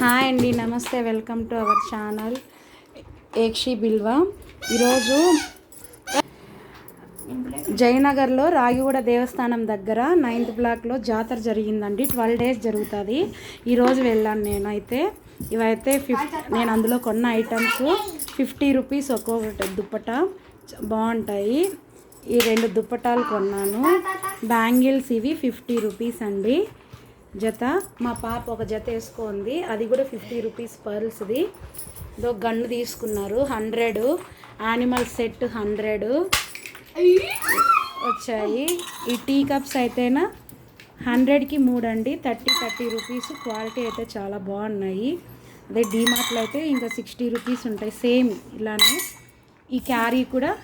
Hi అండి నమస్తే welcome to our channel ఏక్షి బిల్వా. ఈరోజు జయనగర్లో రాగిగూడ దేవస్థానం దగ్గర నైన్త్ బ్లాక్లో జాతర జరిగిందండి. ట్వెల్వ్ డేస్ జరుగుతుంది. ఈరోజు వెళ్ళాను నేనైతే. ఇవైతే ఫిఫ్ నేను అందులో కొన్న ఐటమ్స్ ఫిఫ్టీ రూపీస్ ఒక్కొక్కటి దుప్పట బాగుంటాయి. ఈ రెండు దుప్పటాలు కొన్నాను. బ్యాంగిల్స్ ఇవి ఫిఫ్టీ రూపీస్ అండి. జత. మా పాప ఒక జత వేసుకుంది. అది కూడా ఫిఫ్టీ రూపీస్ పర్ల్స్ది. ఇదో గన్ను తీసుకున్నారు. హండ్రెడ్. Animal set hundred. వచ్చాయి. ఈ టీ కప్స్ అయితేనా? హండ్రెడ్కి మూడు అండి థర్టీ థర్టీ రూపీస్. క్వాలిటీ అయితే చాలా బాగున్నాయి. అదే డీమార్ట్లో అయితే ఇంకా సిక్స్టీ రూపీస్ ఉంటాయి. సేమ్ ఇలానే. ఈ క్యారీ కూడా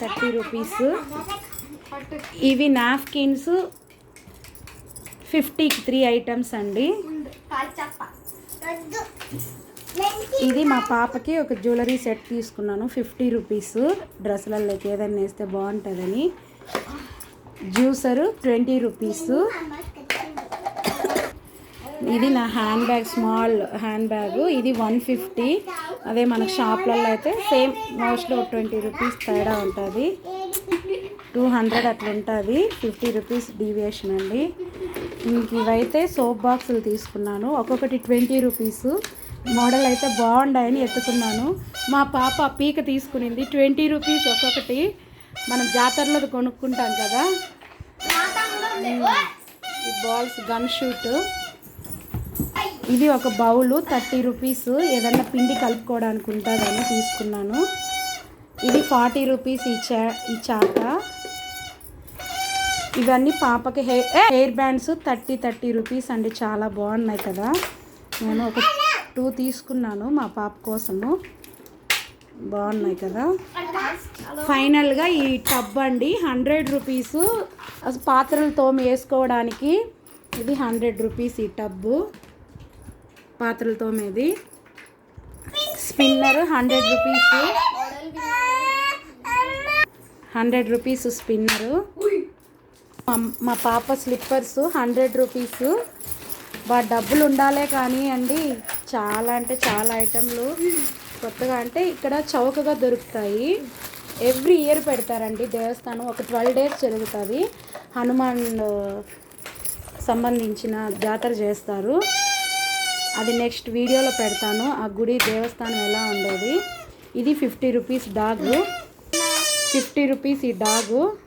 థర్టీ రూపీస్. ఇవి నాప్కిన్స్ ఫిఫ్టీకి త్రీ ఐటమ్స్ అండి. ఇది మా పాపకి ఒక జ్యువెలరీ సెట్ తీసుకున్నాను ఫిఫ్టీ రూపీస్. డ్రెస్సులలోకి ఏదైనా వేస్తే బాగుంటుందని. Juicer twenty rupees. ఇది నా hand bag small hand bag ఇది వన్ ఫిఫ్టీ. అదే మన షాప్లలో అయితే సేమ్ మోస్ట్లీ ఒక ట్వంటీ రూపీస్ తేడా ఉంటుంది. టూ హండ్రెడ్ అట్లా ఉంటుంది ఫిఫ్టీ రూపీస్ డీవియేషన్ అండి. ఇంక ఇవైతే సోప్ బాక్సులు తీసుకున్నాను. ఒక్కొక్కటి ట్వంటీ రూపీస్. మోడల్ అయితే బాగుండాయని ఎత్తుకున్నాను. మా పాప పీక తీసుకునింది. ట్వంటీ రూపీస్ ఒక్కొక్కటి. మనం జాతరలో కొనుక్కుంటాం కదా. ఈ బాల్స్ గన్ షూట్. ఇది ఒక బౌలు థర్టీ రూపీస్. ఏదన్నా పిండి కలుపుకోవడానికి ఉంటుందని తీసుకున్నాను. ఇది ఫార్టీ రూపీస్ ఈ చా ఈ చాట ఇవన్నీ పాపకి hair hair bands thirty thirty rupees అండి. చాలా బాగున్నాయి కదా. నేను ఒక టూ తీసుకున్నాను మా పాప కోసము. బాగున్నాయి కదా. ఫైనల్గా ఈ టబ్ అండి. Hundred rupees. పాత్రలు తోమి వేసుకోవడానికి ఇది హండ్రెడ్ రూపీస్ ఈ టబ్బు. పాత్రలు తోమేది. Spinner hundred rupees. Hundred rupees spinner. మా- పాప స్లిప్పర్స్ హండ్రెడ్ రూపీస్ బా డబ్బులు ఉండాలే కానీ అండి చాలా అంటే చాలా ఐటెంలు. కొత్తగా అంటే ఇక్కడ చౌకగా దొరుకుతాయి. ఎవ్రీ ఇయర్ పెడతారండి దేవస్థానం. ఒక ట్వెల్వ్ డేస్ జరుగుతుంది. హనుమాన్ సంబంధించిన జాతర చేస్తారు. అది నెక్స్ట్ వీడియోలో పెడతాను. ఆ గుడి దేవస్థానం ఎలా ఉండేది? ఇది fifty rupees dog. Fifty rupees ఈ డాగు.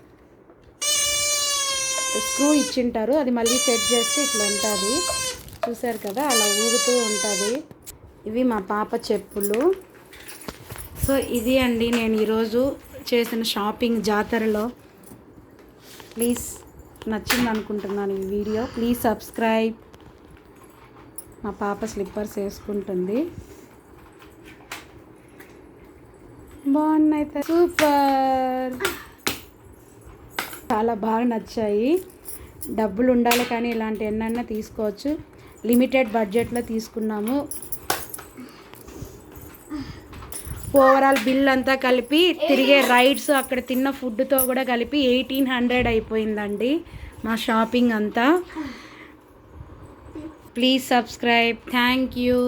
స్క్రూ ఇచ్చింటారు. అది మళ్ళీ సెట్ చేస్తే ఇట్లా ఉంటుంది. చూసారు కదా అలా ఊగుతూ ఉంటుంది. ఇవి మా పాప చెప్పులు. సో ఇది అండి నేను ఈరోజు చేసిన షాపింగ్ జాతరలో. ప్లీజ్ నచ్చింది అనుకుంటున్నాను ఈ వీడియో ప్లీజ్ సబ్స్క్రైబ్ మా పాప స్లిప్పర్స్ వేసుకుంటుంది. బాగున్నాయి సూపర్ చాలా బాగా నచ్చాయి. డబ్బులు ఉండాలి కానీ ఇలాంటి ఎన్నైనా తీసుకోవచ్చు. లిమిటెడ్ బడ్జెట్లో తీసుకున్నాము. ఓవరాల్ బిల్ అంతా కలిపి తిరిగే రైడ్స్ అక్కడ తిన్న ఫుడ్తో కూడా కలిపి ఎయిటీన్ హండ్రెడ్ అయిపోయిందండి మా షాపింగ్ అంతా. Please subscribe thank you